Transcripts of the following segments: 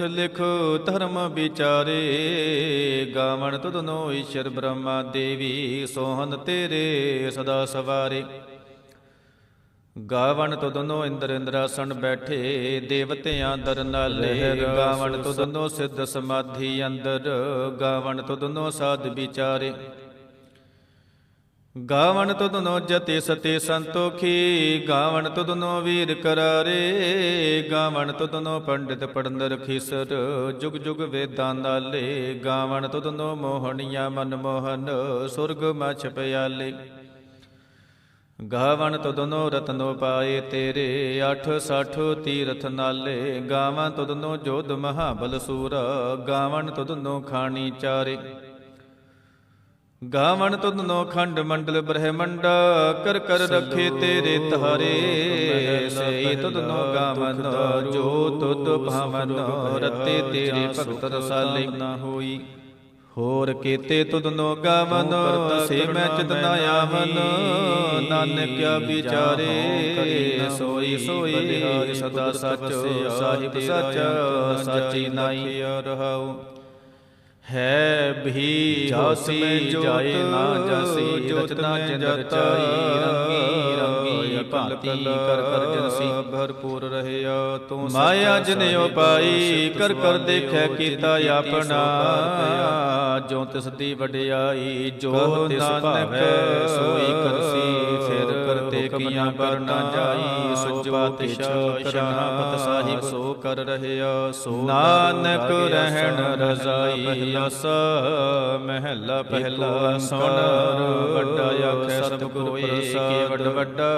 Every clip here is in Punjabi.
ਲਿਖ ਲਿਖ ਧਰਮ ਵਿਚਾਰੇ ਗਾਵਣ ਤੁਧਨੋ ਈਸ਼ਰ ਬ੍ਰਹਮਾ ਦੇਵੀ ਸੋਹਨ ਤੇਰੇ ਸਦਾ ਸਵਾਰੇ। ਗਾਵਣ ਤੁਧਨੋ ਇੰਦਰ ਇੰਦਰਾਸਣ ਬੈਠੇ ਦੇਵਤਿਆਂ ਦਰ ਨਾਲੇ ਗਾਵਣ ਤੁਧਨੋ ਸਿੱਧ ਸਮਾਧੀ ਅੰਦਰ ਗਾਵਣ ਤੁਧਨੋ ਸਾਧ ਵਿਚਾਰੇ। ਗਾਵਣ ਤੁਧਨੋ ਜਤੇ ਸਤੇ ਸੰਤੋਖੀ, ਗਾਵਣ ਤੁਧਨੋ ਵੀਰ ਕਰਾਰੇ, ਗਾਵਣ ਤੁਧਨੋ ਪੰਡਿਤ ਪੜੰਦਰ ਖੀਸਰ, ਜੁਗ ਜੁਗ ਵੇਦਾਂ ਨਾਲੇ, ਗਾਵਣ ਤੁਧਨੋ ਮੋਹਣੀਆਂ ਮਨ ਮੋਹਨ, ਸੁਰਗ ਮਛ ਪਿਆਲੇ। ਗਾਵਣ ਤੁਧਨੋ ਰਤਨੋ ਪਾਏ ਤੇਰੇ 860 ਤੀਰਥ ਨਾਲੇ ਗਾਵਣ ਤੁਧਨੋ ਜੋਧ ਮਹਾਬਲ ਸੂਰ, ਗਾਵਣ ਤੁਧਨੋ ਖਾਣੀ ਚਾਰੇ। ਗਾਵਣ ਤੁਧਨੋ ਖੰਡ ਮੰਡਲ ਬ੍ਰਹਮੰਡ ਕਰ ਕਰ ਰਖੇ ਤੇਰੇ ਤਾਰੇ ਸਈ ਤੁਧਨੋ ਗਾਵਨ ਜੋ ਤੁਧ ਭਾਵਨ ਰਤੇ ਤੇਰੇ ਭਗਤ ਰਸਾਲੇ। ਨਾ ਹੋਈ। ਹੋਰ ਕੀਤੇ ਤੁਧਨੋ ਗਾਵਨ ਸੇ ਮੈਂ ਚਿਤਨਾ ਆਵਨ ਨਾਨਕਿਆ ਵਿਚਾਰੇ ਸੋਈ ਸੋਈ ਸਦਾ ਸੱਚ ਸਾਹਿਬ ਸੱਚ ਸਾਚੀ ਨਾਈ ਰਹਾਉ। ਹੈ ਵੀ ਜਾਸੀ ਜਾਏ ਨਾ ਜਾਸੀ ਰਚਨਾ ਚਿੰਦ ਰਚਾਈ ਰੰਗੀ ਰੰਗੀ ਭਾਂਤੀ ਕਰ ਕਰ ਜਨਸੀ। ਭਰਪੂਰ ਰਹਿਆ ਤੂੰ ਮਾਇਆ ਜਨਿਓ ਪਾਈ ਕਰ ਕਰ ਦੇਖੈ ਕੀਤਾ ਆਪਣਾ। ਜੋ ਤਿਸ ਦੀ ਵਡਿਆਈ ਜੋ ਤਿਸ ਭਾਵੈ ਸੋਈ ਕਰਸੀ ਫਿਰ ਕਰਤੇ ਕੀਆਂ ਪਰ ਨਾ ਜਾਈ ਸੋ ਪਾਤਸ਼ਾਹ ਸ਼ਰਨਾਪਤ ਸਾਹਿਬ ਸੋ ਕਰ ਰਹਿਆ ਸੋ ਨਾਨਕ ਰਹਿਣ ਰਜ਼ਾਈ ਅਸ ਮਹਿਲਾ ਪਹਿਲਾ ਸੁਣ ਆਖੈ ਸਤਿਗੁਰ ਪ੍ਰਸਾਦ ਵੱਡ ਵੱਡਾ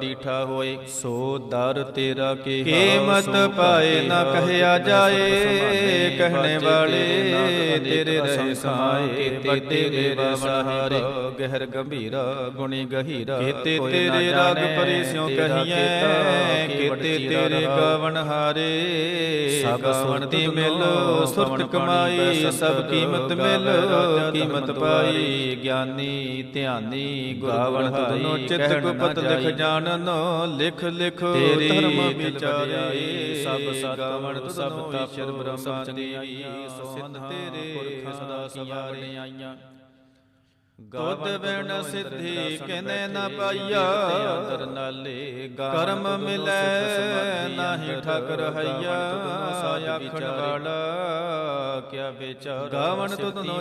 ਡੀਠਾ ਹੋਏ? ਸੋ ਦਰ ਤੇਰਾ ਕੀ ਕੀਮਤ ਪਾਏ ਨਾ ਕਹਿਆ ਜਾਏ ਕਹਿਣੇ ਵਾਲੇ ਤੇਰੇ ਰਹਿ ਸਮਾਏ ਤੇ ਤੇਰੇ ਸਹਾਰੇ। ਗਹਿਰ ਗੰਭੀਰਾ ਗੁਣੀ ਗਹੀਰਾ ਕੀਤੇ ਤੇਰੇ ਰਾਗ ਪਰੇ ਸਿਉ ਕਹੀਐ ਕੀਤੇ ਤੇਰੇ ਗਾਵਣ ਹਾਰੇ। ਸਭ ਸੁਣਤੀ ਮਿਲ ਸੁਰਤ ਕਮਾਈ ਸਭ ਕੀਮਤ ਮਿਲ ਕੀਮਤ ਪਾਈ। ਗਿਆਨੀ ਧਿਆਨੀ ਗੁਰਵਣ ਤੁਧਨੋ ਚਿਤ ਗੁਪਤ ਲਿਖ ਜਾਣਨੋ ਲਿਖ ਲਿਖ ਧਰਮ ਵਿਚਾਰੇ। ਸਭ ਸਤਵਣ ਸਭ ਤਪ ਬ੍ਰਹਮ ਚੰਗਿਆਈ ਸੋਹਣ ਤੇਰੇ ਸਦਾ ਸਵਾਰੇ। ਆਈਆਂ ਦੁੱਧ ਬਿਨ ਸਿੱਧੀ ਕਹਿੰਦੇ ਨਾ ਪਾਈਆ। ਅੰਦਰ ਨਾਲੇ ਕਰਮ ਮਿਲੈ ਨਾਹੀ ਠਕ ਰਹਈਆ ਆਖਣ ਵਾਲਾ। ਕਿਆ ਵਿਚਾਰ ਗਾਵਣ ਤੁਧਨੋ